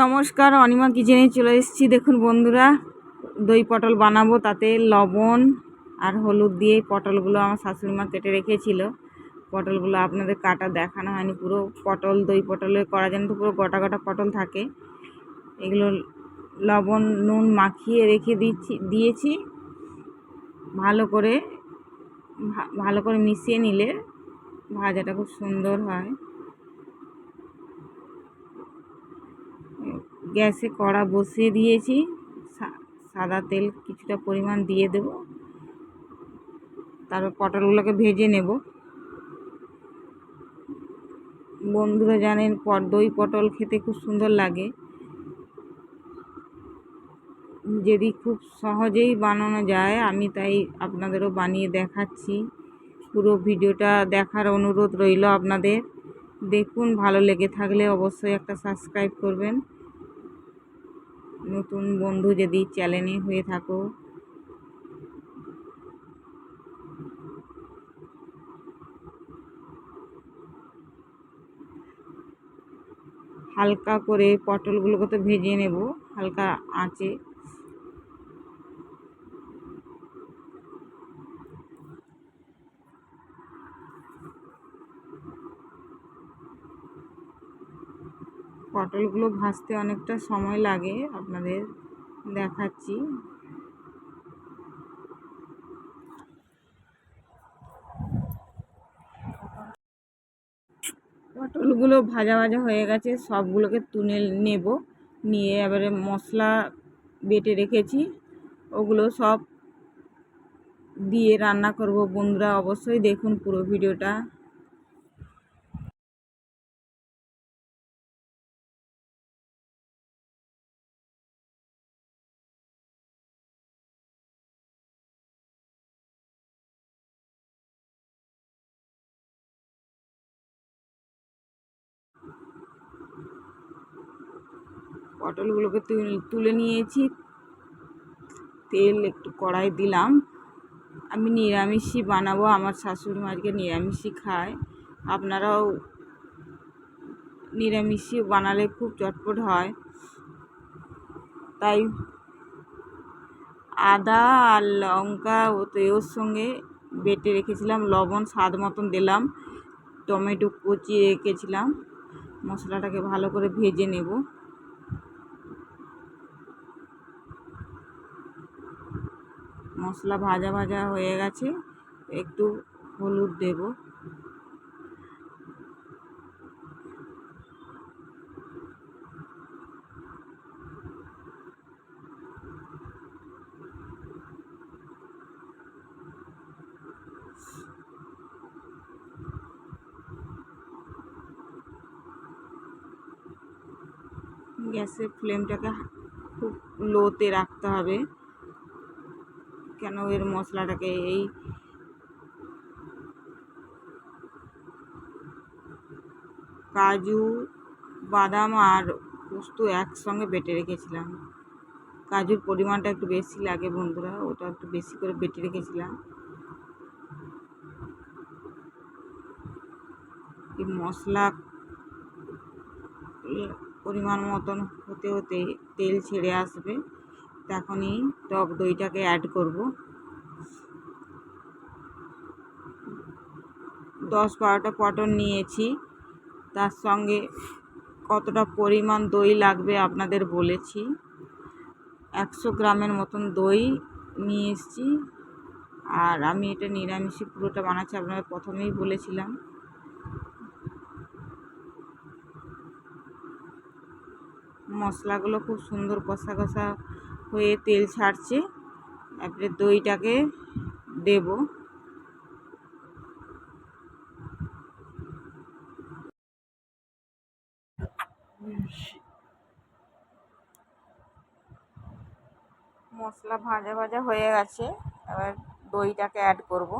নমস্কার, অনিমা কিচেনে চলে এসেছি। দেখুন বন্ধুরা, দই পটল বানাবো, তাতে লবণ আর হলুদ দিয়ে পটলগুলো আমার শাশুড়ি মা কেটে রেখেছিল। পটলগুলো আপনাদের কাটা দেখানো হয়নি, পুরো পটল, দই পটলে করা যেন তো, পুরো গোটা গোটা পটল থাকে। এগুলো লবণ, নুন মাখিয়ে রেখে দিচ্ছি, দিয়েছি। ভালো করে ভালো করে মিশিয়ে নিলে ভাজাটা খুব সুন্দর হয়। গ্যাসে কড়া বসিয়ে দিয়েছি। সাদা তেল কিছুটা পরিমাণ দিয়ে দেব। তারপর পটলগুলোকে ভেজে নেব। বন্ধুরা জানেন দই পটল খেতে খুব সুন্দর লাগে। যদি খুব সহজেই বানানো যায়, আমি তাই আপনাদেরও বানিয়ে দেখাচ্ছি। পুরো ভিডিওটা দেখার অনুরোধ রইল আপনাদের। দেখুন, ভালো লেগে থাকলে অবশ্যই একটা সাবস্ক্রাইব করবেন। নতুন বন্ধু যদি চ্যানেলে হয়ে থাকো। হালকা করে পটলগুলোকে তো ভেজে নেব হালকা আঁচে। পটলগুলো ভাজতে অনেকটা সময় লাগে, আপনাদের দেখাচ্ছি। পটলগুলো ভাজা ভাজা হয়ে গেছে, সবগুলোকে তুলে নেব, নিয়ে এবারে মশলা বেটে রেখেছি, ওগুলো সব দিয়ে রান্না করব বন্ধুরা, অবশ্যই দেখুন পুরো ভিডিওটা। পটলগুলোকে তুল- নিয়েছি। তেল একটু কড়াই দিলাম। আমি নিরামিষই বানাবো, আমার শাশুড়ি মা আজকে নিরামিষই খায়। আপনারাও নিরামিষই বানালে খুব চটপট হয়। তাই আদা আর লঙ্কা ও তো ওর সঙ্গে বেটে রেখেছিলাম, লবণ স্বাদ মতন দিলাম, টমেটো কুচিয়ে রেখেছিলাম। মশলাটাকে ভালো করে ভেজে নেব। মশলা ভাজা ভাজা হয়ে গেছে একটু হলুদ দেব। গ্যাসের ফ্লেমটাকে খুব লোতে রাখতে হবে। কেন এর মশলাটাকে এই কাজু, বাদাম আর পোস্ত একসঙ্গে বেটে রেখেছিলাম। কাজুর পরিমাণটা একটু বেশি লাগে বন্ধুরা, ওটা একটু বেশি করে বেটে রেখেছিলাম। এই মশলা পরিমাণ মতন হতে হতে তেল ছেড়ে আসবে। তখনই টক দইটাকে অ্যাড করব। দশ বারোটা পটল নিয়েছি, তার সঙ্গে কতটা পরিমাণ দই লাগবে আপনাদের বলেছি। একশো গ্রামের মতন দই নিয়ে এসেছি। আর আমি এটা নিরামিষই পুরোটা বানাচ্ছি, আপনাদের প্রথমেই বলেছিলাম। মশলাগুলো খুব সুন্দর কষা কষা হয়ে তেল ছাড়ছে, তারপরে দইটাকে দেব। মশলা ভাজা ভাজা হয়ে গেছে, এবার দইটাকে অ্যাড করব।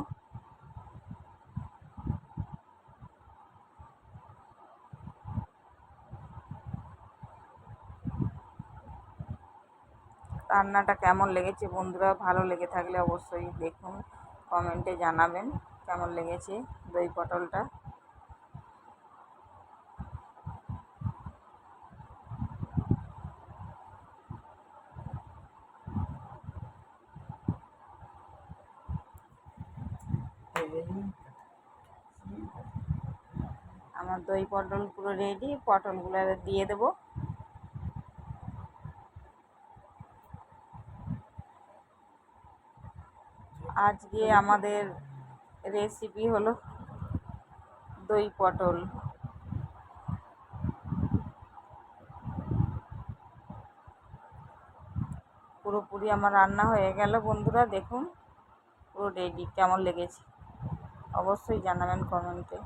রান্নাটা কেমন লেগেছে বন্ধুরা, ভালো লেগে থাকলে অবশ্যই দেখুন, কমেন্টে জানাবেন কেমন লেগেছে দই পটলটা। আমার দই পটল পুরো রেডি পটলগুলো দিয়ে দেবো। আজকে আমাদের রেসিপি হলো দই পটল। পুরোপুরি আমার রান্না হয়ে গেল বন্ধুরা, দেখুন, পুরো রেডি কেমন লেগেছে। অবশ্যই জানাবেন কমেন্টে